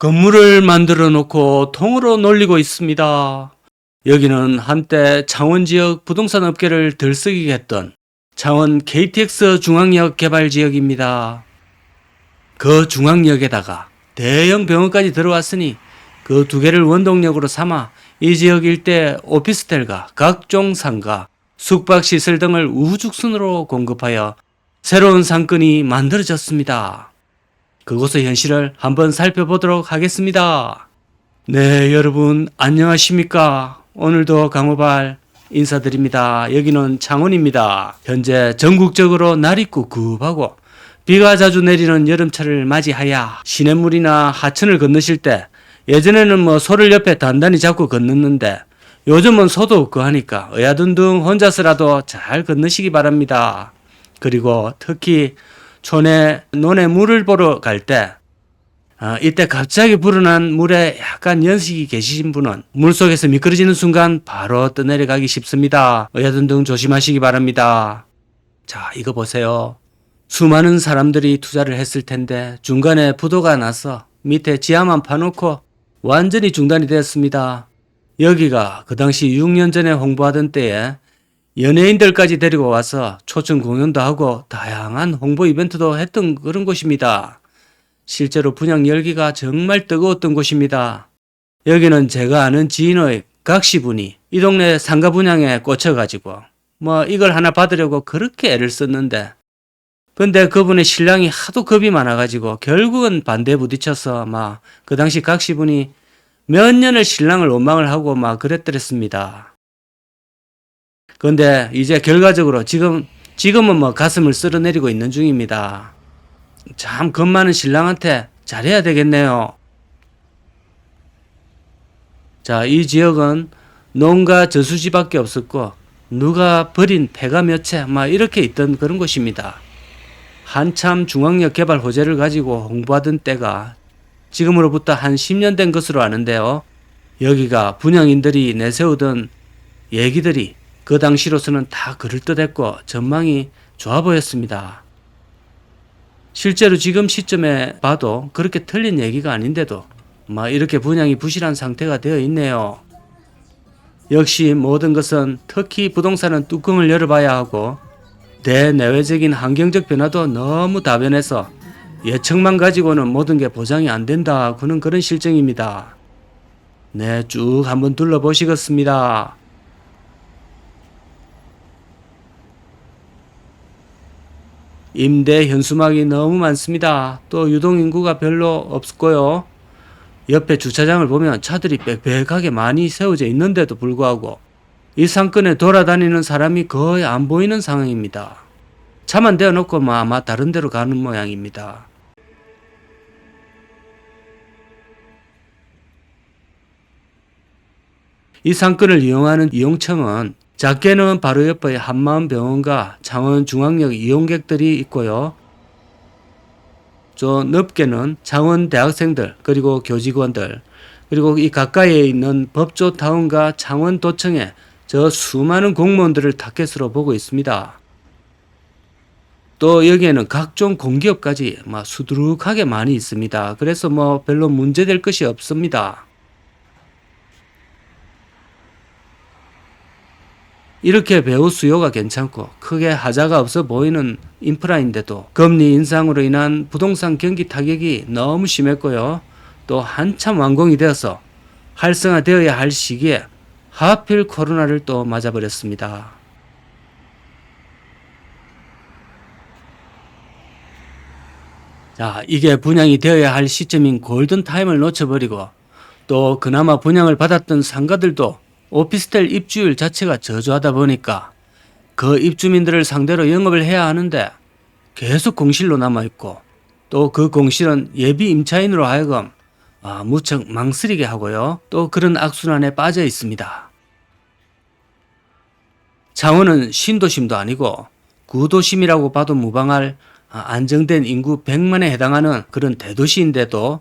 건물을 만들어 놓고 통으로 놀리고 있습니다. 여기는 한때 창원 지역 부동산 업계를 들썩이게 했던 창원 KTX 중앙역 개발 지역입니다. 그 중앙역에다가 대형 병원까지 들어왔으니 그 두 개를 원동력으로 삼아 이 지역 일대 오피스텔과 각종 상가, 숙박시설 등을 우후죽순으로 공급하여 새로운 상권이 만들어졌습니다. 그곳의 현실을 한번 살펴보도록 하겠습니다. 네, 여러분, 안녕하십니까? 오늘도 강호발 인사드립니다. 여기는 창원입니다. 현재 전국적으로 날이 꿉꿉하고 비가 자주 내리는 여름철을 맞이하여 시냇물이나 하천을 건너실 때 예전에는 뭐 소를 옆에 단단히 잡고 건넜는데 요즘은 소도 없고 하니까 어야둥둥 혼자서라도 잘 건너시기 바랍니다. 그리고 특히 촌에 논에 물을 보러 갈 때, 아, 이때 갑자기 불어난 물에 약간 연식이 계시신 분은 물 속에서 미끄러지는 순간 바로 떠내려가기 쉽습니다. 어야든둥 조심하시기 바랍니다. 자, 이거 보세요. 수많은 사람들이 투자를 했을 텐데 중간에 부도가 나서 밑에 지하만 파놓고 완전히 중단이 되었습니다. 여기가 그 당시 6년 전에 홍보하던 때에 연예인들까지 데리고 와서 초청 공연도 하고 다양한 홍보 이벤트도 했던 그런 곳입니다. 실제로 분양 열기가 정말 뜨거웠던 곳입니다. 여기는 제가 아는 지인의 각시분이 이 동네 상가 분양에 꽂혀가지고 뭐 이걸 하나 받으려고 그렇게 애를 썼는데 근데 그분의 신랑이 하도 겁이 많아가지고 결국은 반대에 부딪혀서 막 그 당시 각시분이 몇 년을 신랑을 원망을 하고 막 그랬더랬습니다. 근데 이제 결과적으로 지금 지금은 뭐 가슴을 쓸어내리고 있는 중입니다. 참 겁 많은 신랑한테 잘해야 되겠네요. 자, 이 지역은 농가 저수지밖에 없었고 누가 버린 폐가 몇 채 막 이렇게 있던 그런 곳입니다. 한참 중앙역 개발 호재를 가지고 홍보하던 때가 지금으로부터 한 10년 된 것으로 아는데요. 여기가 분양인들이 내세우던 얘기들이 그 당시로서는 다 그럴듯했고 전망이 좋아 보였습니다. 실제로 지금 시점에 봐도 그렇게 틀린 얘기가 아닌데도 막 이렇게 분양이 부실한 상태가 되어 있네요. 역시 모든 것은 특히 부동산은 뚜껑을 열어봐야 하고 대내외적인 환경적 변화도 너무 다변해서 예측만 가지고는 모든 게 보장이 안 된다. 그는 그런 실정입니다. 네, 쭉 한번 둘러보시겠습니다. 임대 현수막이 너무 많습니다. 또 유동인구가 별로 없고요. 옆에 주차장을 보면 차들이 빽빽하게 많이 세워져 있는데도 불구하고 이 상권에 돌아다니는 사람이 거의 안 보이는 상황입니다. 차만 대어놓고 뭐 아마 다른 데로 가는 모양입니다. 이 상권을 이용하는 이용청은 작게는 바로 옆에 한마음병원과 창원중앙역 이용객들이 있고요. 저 넓게는 창원 대학생들 그리고 교직원들 그리고 이 가까이에 있는 법조타운과 창원도청에 저 수많은 공무원들을 타켓으로 보고 있습니다. 또 여기에는 각종 공기업까지 막 수두룩하게 많이 있습니다. 그래서 뭐 별로 문제될 것이 없습니다. 이렇게 배우 수요가 괜찮고 크게 하자가 없어 보이는 인프라인데도 금리 인상으로 인한 부동산 경기 타격이 너무 심했고요. 또 한참 완공이 되어서 활성화되어야 할 시기에 하필 코로나를 또 맞아버렸습니다. 자, 이게 분양이 되어야 할 시점인 골든타임을 놓쳐버리고 또 그나마 분양을 받았던 상가들도 오피스텔 입주율 자체가 저조하다 보니까 그 입주민들을 상대로 영업을 해야 하는데 계속 공실로 남아있고 또 그 공실은 예비 임차인으로 하여금 아, 무척 망설이게 하고요. 또 그런 악순환에 빠져 있습니다. 창원은 신도심도 아니고 구도심이라고 봐도 무방할 아, 안정된 인구 100만에 해당하는 그런 대도시인데도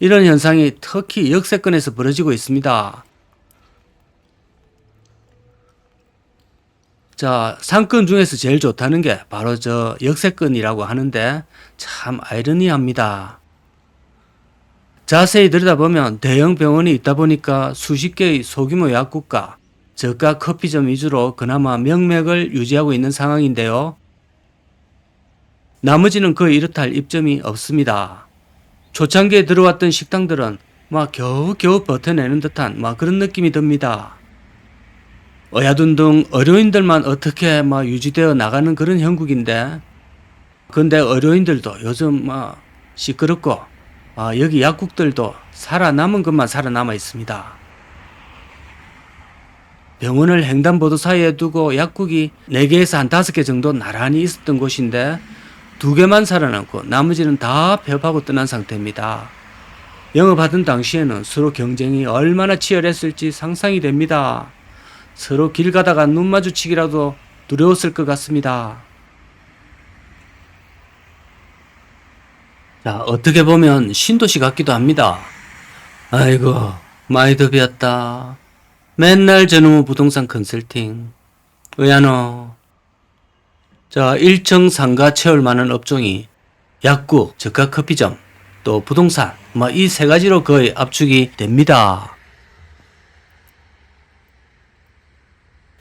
이런 현상이 특히 역세권에서 벌어지고 있습니다. 자, 상권 중에서 제일 좋다는 게 바로 저 역세권이라고 하는데 참 아이러니합니다. 자세히 들여다보면 대형 병원이 있다 보니까 수십 개의 소규모 약국과 저가 커피점 위주로 그나마 명맥을 유지하고 있는 상황인데요. 나머지는 거의 이렇다 할 입점이 없습니다. 초창기에 들어왔던 식당들은 막 겨우겨우 버텨내는 듯한 막 그런 느낌이 듭니다. 어야둔둥 의료인들만 어떻게 막 유지되어 나가는 그런 형국인데 근데 의료인들도 요즘 막 시끄럽고 아, 여기 약국들도 살아남은 것만 살아남아 있습니다. 병원을 횡단보도 사이에 두고 약국이 4개에서 한 5개 정도 나란히 있었던 곳인데 두 개만 살아남고 나머지는 다 폐업하고 떠난 상태입니다. 영업하던 당시에는 서로 경쟁이 얼마나 치열했을지 상상이 됩니다. 서로 길 가다가 눈 마주치기라도 두려웠을 것 같습니다. 자, 어떻게 보면 신도시 같기도 합니다. 아이고, 많이 더 비었다. 맨날 저놈의 부동산 컨설팅. 왜야노? 자, 1층 상가 채울 만한 업종이 약국, 저가 커피점, 또 부동산, 뭐 이 세 가지로 거의 압축이 됩니다.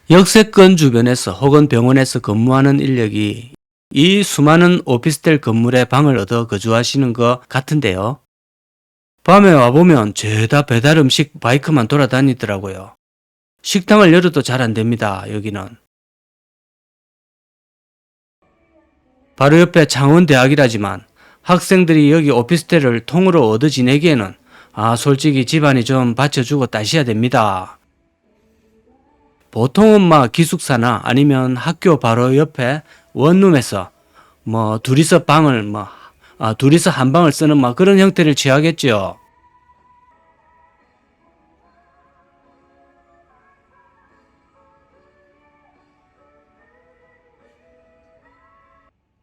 역세권 주변에서 혹은 병원에서 근무하는 인력이 이 수많은 오피스텔 건물에 방을 얻어 거주하시는 것 같은데요. 밤에 와보면 죄다 배달 음식 바이크만 돌아다니더라고요. 식당을 열어도 잘 안 됩니다, 여기는. 바로 옆에 창원대학이라지만 학생들이 여기 오피스텔을 통으로 얻어 지내기에는 아, 솔직히 집안이 좀 받쳐주고 따셔야 됩니다. 보통은 막 기숙사나 아니면 학교 바로 옆에 원룸에서 뭐 둘이서 방을 뭐 아, 둘이서 한 방을 쓰는 막 그런 형태를 취하겠죠.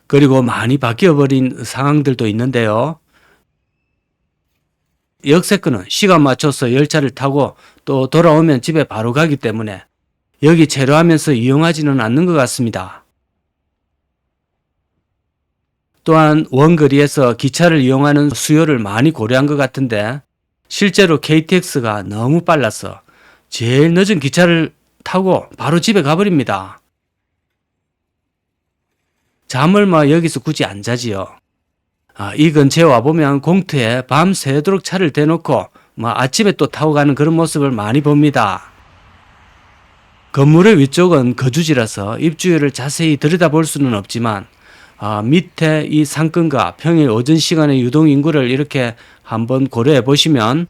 그리고 많이 바뀌어버린 상황들도 있는데요. 역세권은 시간 맞춰서 열차를 타고 또 돌아오면 집에 바로 가기 때문에 여기 체류하면서 이용하지는 않는 것 같습니다. 또한 원거리에서 기차를 이용하는 수요를 많이 고려한 것 같은데 실제로 KTX가 너무 빨라서 제일 늦은 기차를 타고 바로 집에 가버립니다. 잠을 뭐 여기서 굳이 안 자지요. 아, 이 근처에 와보면 공터에 밤 새도록 차를 대놓고 뭐 아침에 또 타고 가는 그런 모습을 많이 봅니다. 건물의 위쪽은 거주지라서 입주율을 자세히 들여다볼 수는 없지만 아, 밑에 이 상권과 평일 오전 시간의 유동 인구를 이렇게 한번 고려해 보시면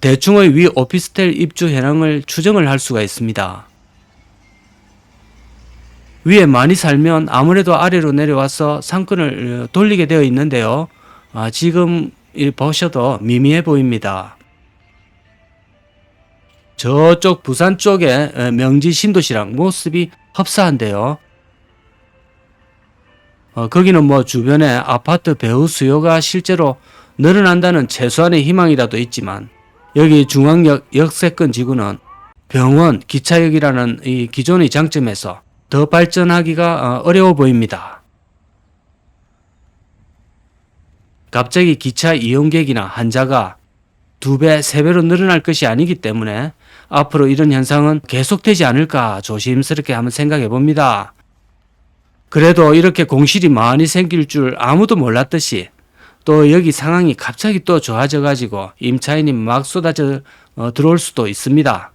대충의 위 오피스텔 입주 현황을 추정을 할 수가 있습니다. 위에 많이 살면 아무래도 아래로 내려와서 상권을 어, 돌리게 되어 있는데요. 아, 지금 이 보셔도 미미해 보입니다. 저쪽 부산 쪽에 어, 명지 신도시랑 모습이 흡사한데요. 어, 거기는 뭐 주변에 아파트 배후 수요가 실제로 늘어난다는 최소한의 희망이라도 있지만 여기 중앙역 역세권 지구는 병원, 기차역이라는 이 기존의 장점에서 더 발전하기가 어, 어려워 보입니다. 갑자기 기차 이용객이나 환자가 두 배, 세 배로 늘어날 것이 아니기 때문에 앞으로 이런 현상은 계속되지 않을까 조심스럽게 한번 생각해 봅니다. 그래도 이렇게 공실이 많이 생길 줄 아무도 몰랐듯이 또 여기 상황이 갑자기 또 좋아져 가지고 임차인이 막 쏟아져 어, 들어올 수도 있습니다.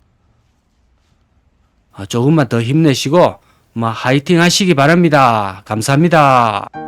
어, 조금만 더 힘내시고 뭐 화이팅 하시기 바랍니다. 감사합니다.